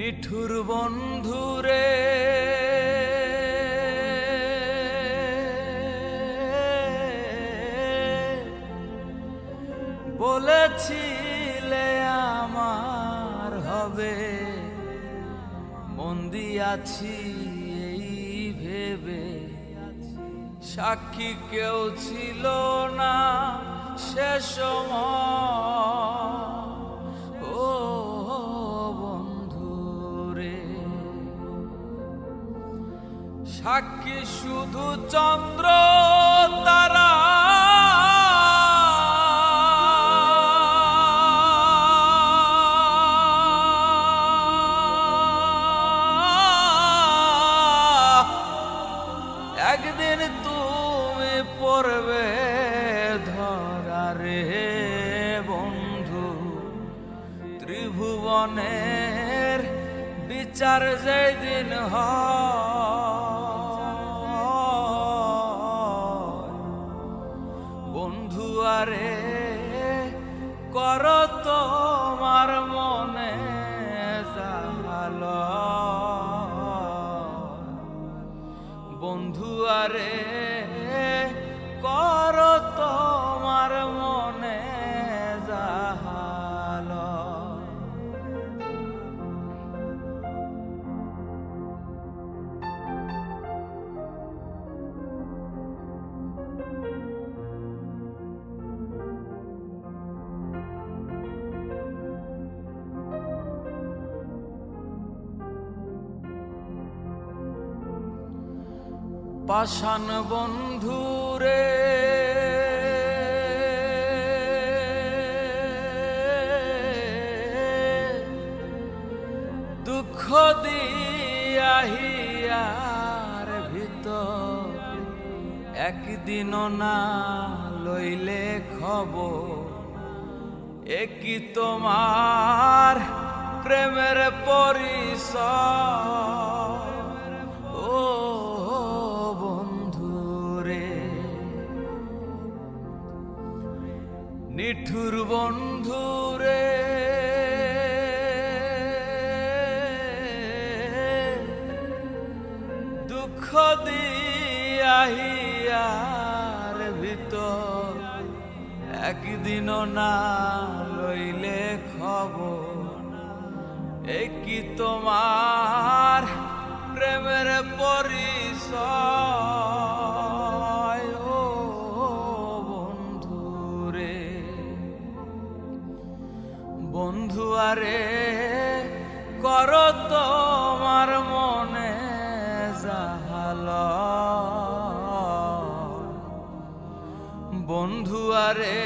নিঠুর বন্ধুরে। বলেছিলে আমার হবে মন্দি আছি এই ভেবে। সাক্ষী কেউ ছিল না সে সময়। সাক্ষী শুধু চন্দ্র তারা। একদিন তুমি পড়বে ধরা রে বন্ধু ত্রিভুবনের বিচার যেদিন হয় আরে কর তোমার মনে জাল বন্ধু আরে পাষাণ বন্ধুরে। দুঃখ দিয়াহিয়ার ভিতর একদিন না লইলে খবর একই তোমার প্রেমের পরিচয়? নিঠুর বন্ধুরে দুঃখ দিয়াহিয়ার ভিতর একদিন না লইলে খবর। একই তোমার প্রেমের পরিচয় বন্ধু আরে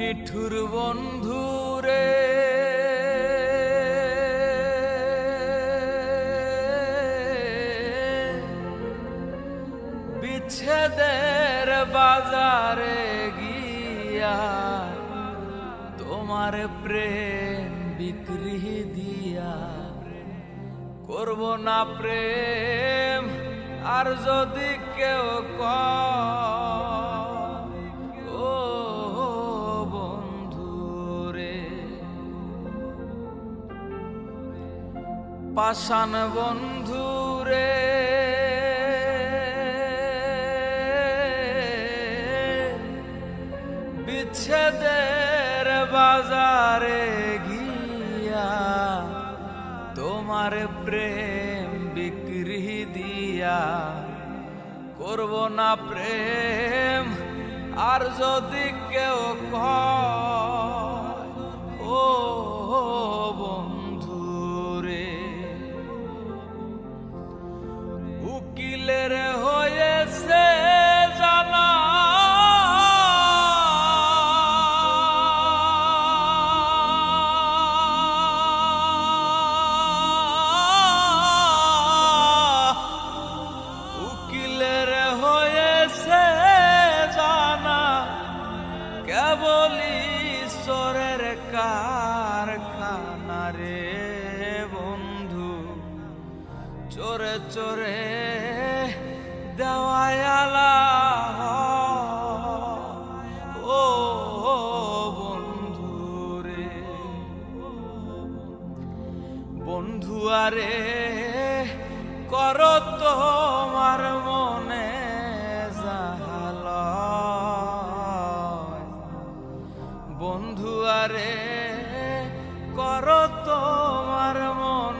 নিঠুর বন্ধুরে বিচ্ছেদের বাজারে গিয়া তোমার প্রেম বিক্রি দিয়া করব না প্রেম আর যদি কেউ কয়, পাষাণ বন্ধুরে বিচ্ছেদের বাজারে গিয়া তোমার প্রেম বিক্রি দিয়া করব না প্রেম আর যদি কেউ কয়, উকিলের চোরে চোরে দেওয়ালা ও বন্ধু রে বন্ধু আরে, কর তোমার মনে জাহাল বন্ধু আরে, কর তোমার মনে